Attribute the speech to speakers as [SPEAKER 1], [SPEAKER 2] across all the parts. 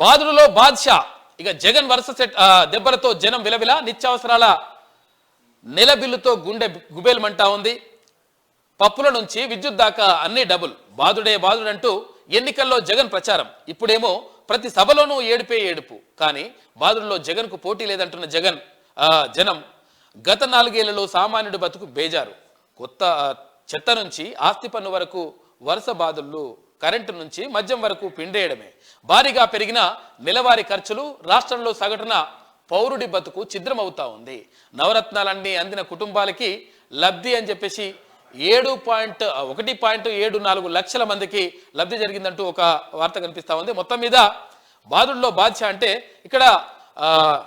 [SPEAKER 1] బాదుడులో బాద్షా. ఇక జగన్ వరుస సెట్ దెబ్బలతో జనం విలవిల నిత్యావసరాల నెల బిల్లుతో గుండె గుబేలమంటా ఉంది. పప్పుల నుంచి విద్యుత్ దాకా అన్ని డబుల్. బాదుడే బాదుడంటూ ఎన్నికల్లో జగన్ ప్రచారం. ఇప్పుడేమో ప్రతి సభలోనూ ఏడుపే ఏడుపు. కానీ బాధుల్లో జగన్కు పోటీ లేదంటున్న జగన్ జనం గత నాలుగేళ్ళలో సామాన్యుడి బతుకు బేజారు. కొత్త చెత్త నుంచి ఆస్తి పన్ను వరకు వరుస బాధుళ్ళు కరెంటు నుంచి మద్యం వరకు పిండేయడమే. భారీగా పెరిగిన నెలవారీ ఖర్చులు రాష్ట్రంలో సగటున పౌరుడి బతుకు ఛిద్రమవుతా ఉంది. నవరత్నాలన్నీ అందిన కుటుంబాలకి లబ్ధి అని చెప్పేసి ఏడు పాయింట్ ఒకటి పాయింట్ ఏడు నాలుగు లక్షల మందికి లబ్ధి జరిగిందంటూ ఒక వార్త కనిపిస్తూ ఉంది. మొత్తం మీద బాధుల్లో బాధ్య అంటే ఇక్కడ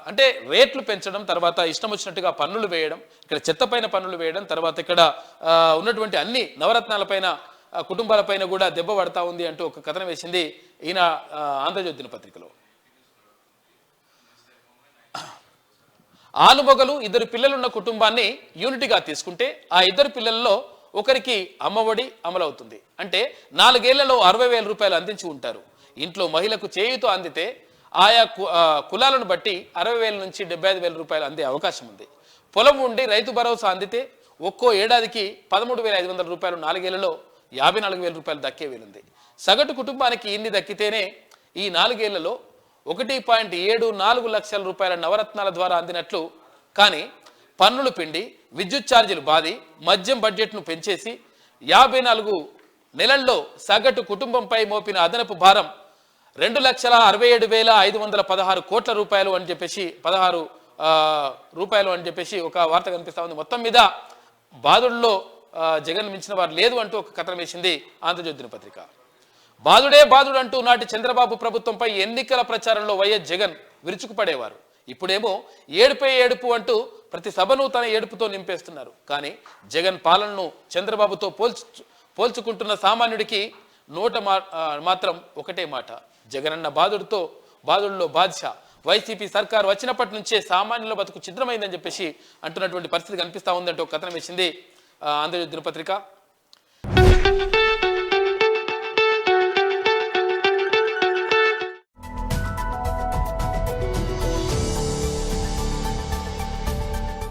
[SPEAKER 1] అంటే రేట్లు పెంచడం తర్వాత ఇష్టం వచ్చినట్టుగా పన్నులు వేయడం ఇక్కడ చెత్త పైన పన్నులు వేయడం తర్వాత ఇక్కడ ఉన్నటువంటి అన్ని నవరత్నాలపైన కుటుంబాలపైన కూడా దెబ్బ పడతా ఉంది అంటూ ఒక కథనం వేసింది ఈయన ఆంధ్రజ్యోతి దినపత్రికలో ఆలుమొగలు ఇద్దరు పిల్లలున్న కుటుంబాన్ని యూనిట్గా తీసుకుంటే ఆ ఇద్దరు పిల్లల్లో ఒకరికి అమ్మఒడి అమలవుతుంది. అంటే నాలుగేళ్ళలో అరవై వేల రూపాయలు అందించి ఉంటారు. ఇంట్లో మహిళకు చేయుతో అందితే ఆయా కులాలను బట్టి అరవై వేల నుంచి డెబ్బై ఐదు వేల రూపాయలు అందే అవకాశం ఉంది. పొలం ఉండి రైతు భరోసా అందితే ఒక్కో ఏడాదికి పదమూడు వేల ఐదు వందల రూపాయలు నాలుగేళ్ళలో యాభై నాలుగు వేల రూపాయలు దక్కే వీలుంది. సగటు కుటుంబానికి ఇన్ని దక్కితేనే ఈ నాలుగేళ్ళలో ఒకటి పాయింట్ ఏడు నాలుగు లక్షల రూపాయల నవరత్నాల ద్వారా అందినట్లు కానీ పన్నులు పిండి విద్యుత్ ఛార్జీలు బాది మద్యం బడ్జెట్ను పెంచేసి యాభై నాలుగు నెలల్లో సగటు కుటుంబంపై మోపిన అదనపు భారం రెండు లక్షల అరవై ఏడు వేల ఐదు వందల పదహారు కోట్ల రూపాయలు అని చెప్పేసి పదహారు రూపాయలు అని చెప్పేసి ఒక వార్త కనిపిస్తా ఉంది. మొత్తం మీద బాధుల్లో జగన్ మించిన వారు లేదు అంటూ ఒక కథనం వేసింది ఆంధ్రజ్యోతిని పత్రిక. బాధుడే బాధుడు అంటూ నాటి చంద్రబాబు ప్రభుత్వంపై ఎన్నికల ప్రచారంలో వైఎస్ జగన్ విరుచుకుపడేవారు. ఇప్పుడేమో ఏడుపై ఏడుపు అంటూ ప్రతి సభను తన ఏడుపుతో నింపేస్తున్నారు. కానీ జగన్ పాలనను చంద్రబాబుతో పోల్చు పోల్చుకుంటున్న సామాన్యుడికి నోట మా మాత్రం ఒకటే మాట. జగనన్న బాధుడితో బాధుడులో బాద్షా వైసీపీ సర్కారు వచ్చినప్పటి నుంచే సామాన్యుల బతుకు చిత్రమైందని చెప్పేసి అంటున్నటువంటి పరిస్థితి కనిపిస్తా ఉందంటూ ఒక కథనం వేసింది ఆంధ్రజ్యోతి దినపత్రిక.